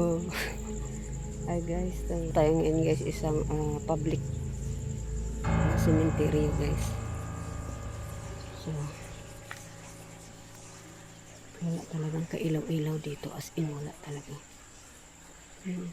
Oh. Ay guys, tayo tayo ngayon guys isang ah, public uh, cemetery guys. So wala talagang kailaw-ilaw dito as in wala talaga. Hmm.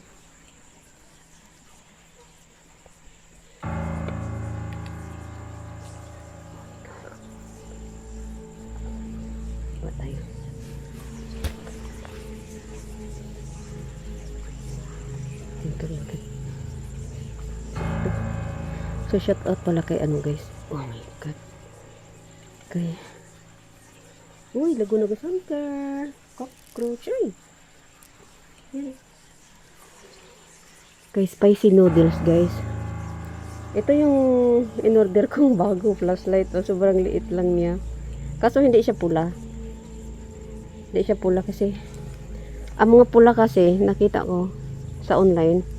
So shout out pala kay ano guys. Oh my god. Kay Uy, Laguna Basancar. Cockroach. Ay. Yan. Kay spicy noodles guys. Ito yung in-order kong bago flashlight. Oh, sobrang liit lang niya. Kaso hindi siya pula. Hindi siya pula kasi ang mga pula kasi nakita ko sa online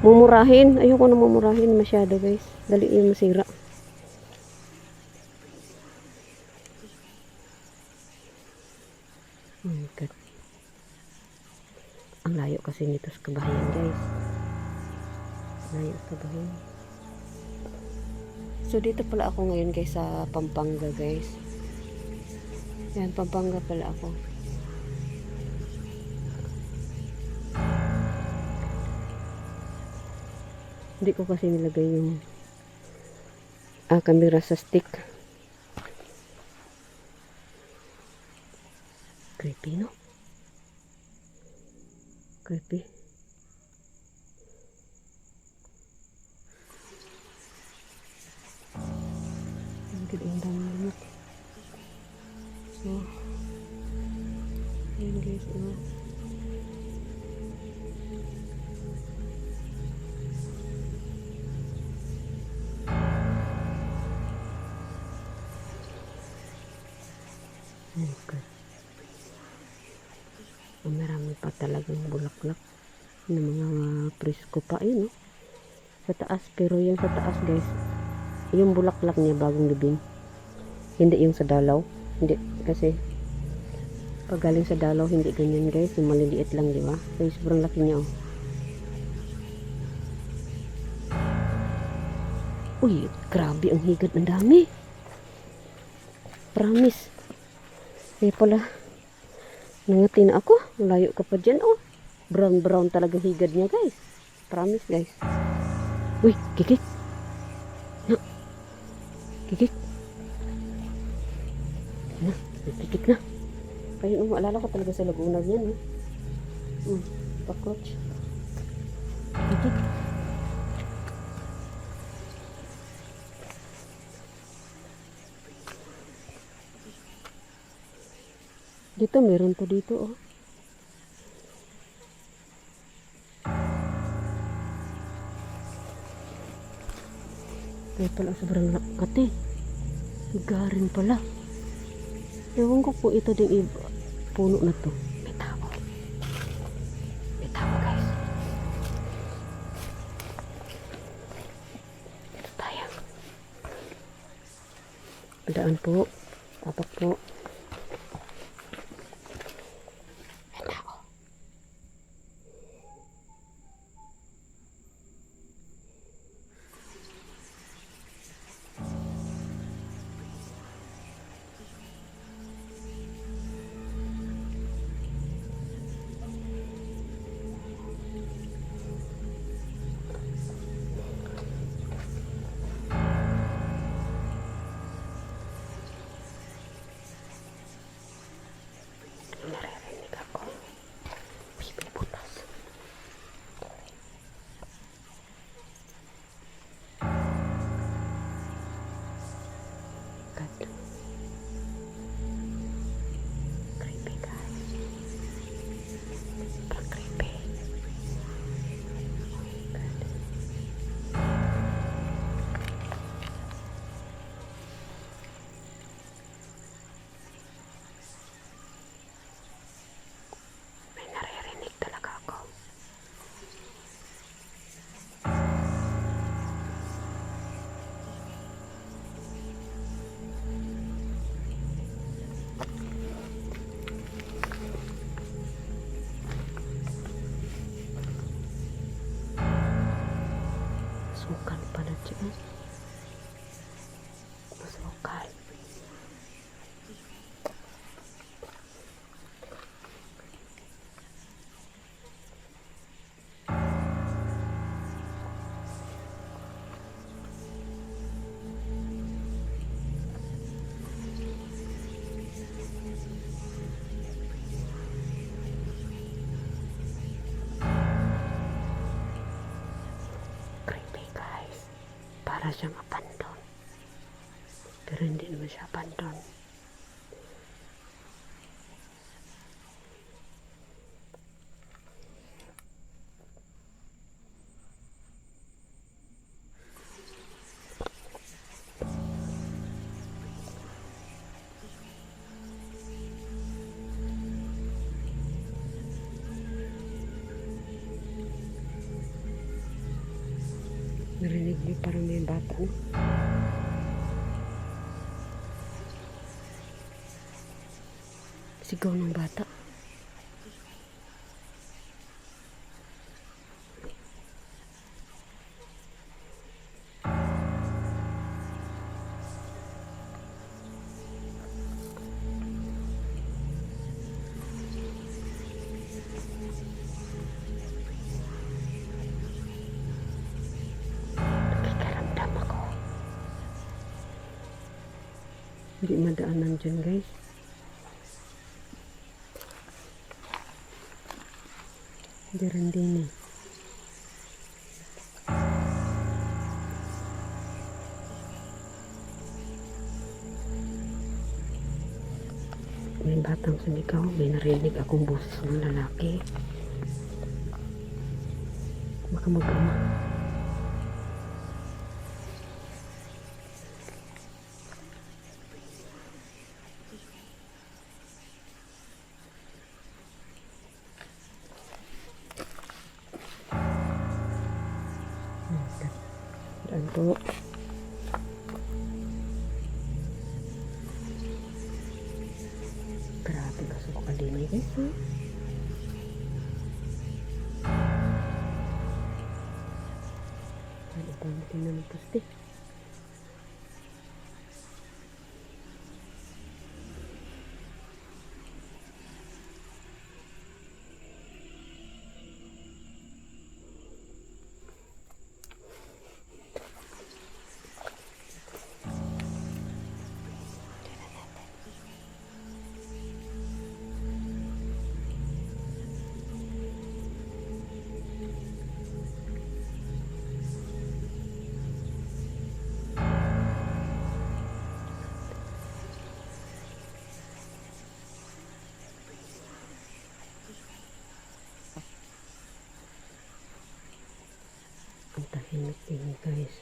mumurahin. Ayoko na mumurahin masyado guys. Dali yung masira. Oh my God. Ang layo kasi nito sa kabahayan guys. Layo sa kabahayan. So dito pala ako ngayon guys sa Pampanga guys. Yan, Pampanga pala ako. Hindi ko kasi nilagay yung ah, camera sa stick. Creepy, no? Creepy. Ang ganda ang dami limot. So, ayun guys, ano. Talagang bulaklak ng mga presko pa ayun no? Sa taas pero yung sa taas guys yung bulaklak niya bagong libing. Hindi yung sa dalaw. Hindi kasi pag galing sa dalaw hindi ganyan guys. Yung maliliit lang di ba? So sobrang laki niya oh. Uy grabe ang higad ang dami. Promise. Kaya pala Nangati na ako. Layo ka pa dyan, oh. Brown brown talaga higad niya, guys. Promise, guys. Uy, kikik. Na. Kikik. Na, kikik na. Kaya um, maalala ko talaga sa Laguna niyan, oh. Hmm, cockroach. Kikik. Dito, meron pa dito, oh. Kaya pala sobrang lakate. Higarin pala. Ewan ko po ito din iba. Puno na to. May tao. May tao guys. Ito tayo. Padaan po. Tapak po. Dyan. Masukal. Para siyang abandon. Pero hindi naman siya abandon. Niyo parang may bata? Sigaw ng bata. Hindi madaanan dyan guys. Hindi rin din eh. May batang sumigaw, may narinig akong boses ng lalaki. Baka mag-ama. Po. Grabe ka sa kalimay guys pa ang tingnan ng poste? Din guys.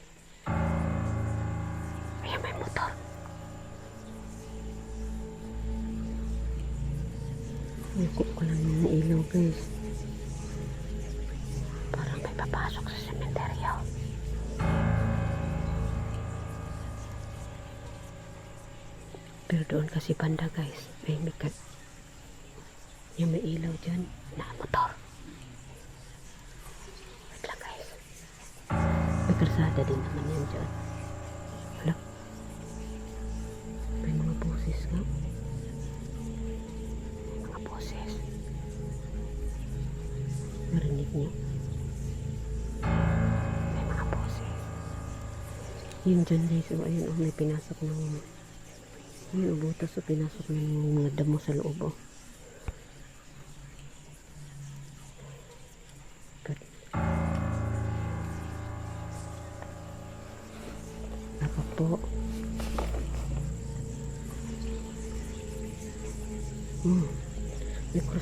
Ayan may motor. Yuko ko lang yung ilaw guys. Parang may papasok sa sementeryo. Pero doon kasi banda guys. Ay may kat. Yung may ilaw dyan. Na motor. May karsada din naman yan dyan. Wala. May mga boses nga. Mga boses. Narinig niyo? May mga boses. Yun dyan guys. O ayun o may pinasok ng ayun o butas o pinasok ng mga damo sa loob o. Good.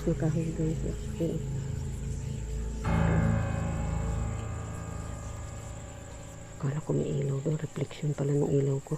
May cross na kahoy guys. Yun. Kala ko may ilaw doon. Reflection pala ng ilaw ko.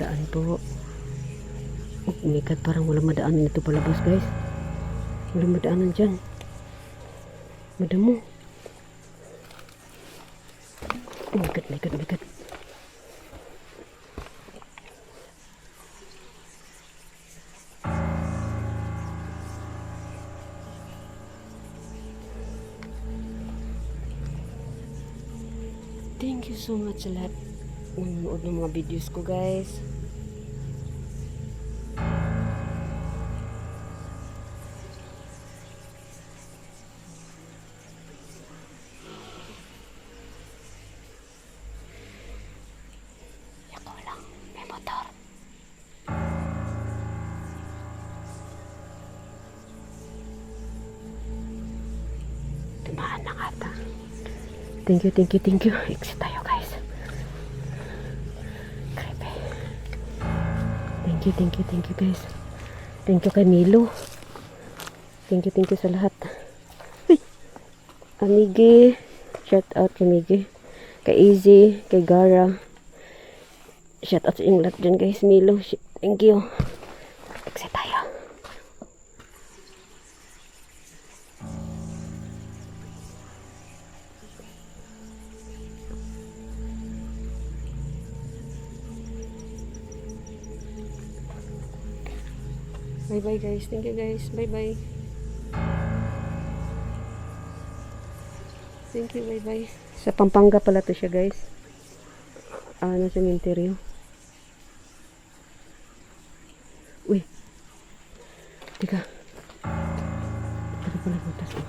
Daan po. Oh my God, parang wala madaanan nito palabas guys. Wala madaanan dyan. Madamo. Oh my God, my God, my God. Thank you so much lahat nanonood ng mga videos ko guys. Thank you, thank you, thank you. Exit Thank you, thank you, thank you guys. Thank you kay Milo. Thank you, thank you sa lahat. Uy! Amigi. Shout out kay Migi. Kay Easy. Kay Gara. Shout out sa inyong lahat dyan guys. Milo. Thank you. Exit tayo. Bye guys. Thank you guys. Bye bye. Thank you. Bye bye. Sa Pampanga pala to siya guys. Ah, na cemetery. Uy. Teka. Ito pala butas oh.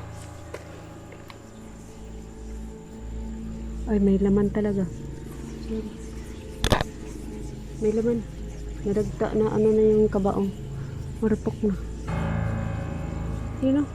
Ay, may laman talaga. May laman. Nadagta na ano na yung kabaong. Marupok na. Yun o.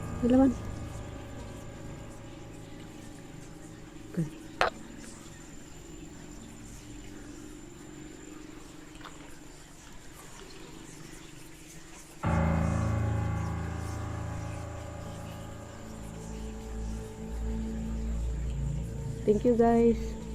Thank you guys.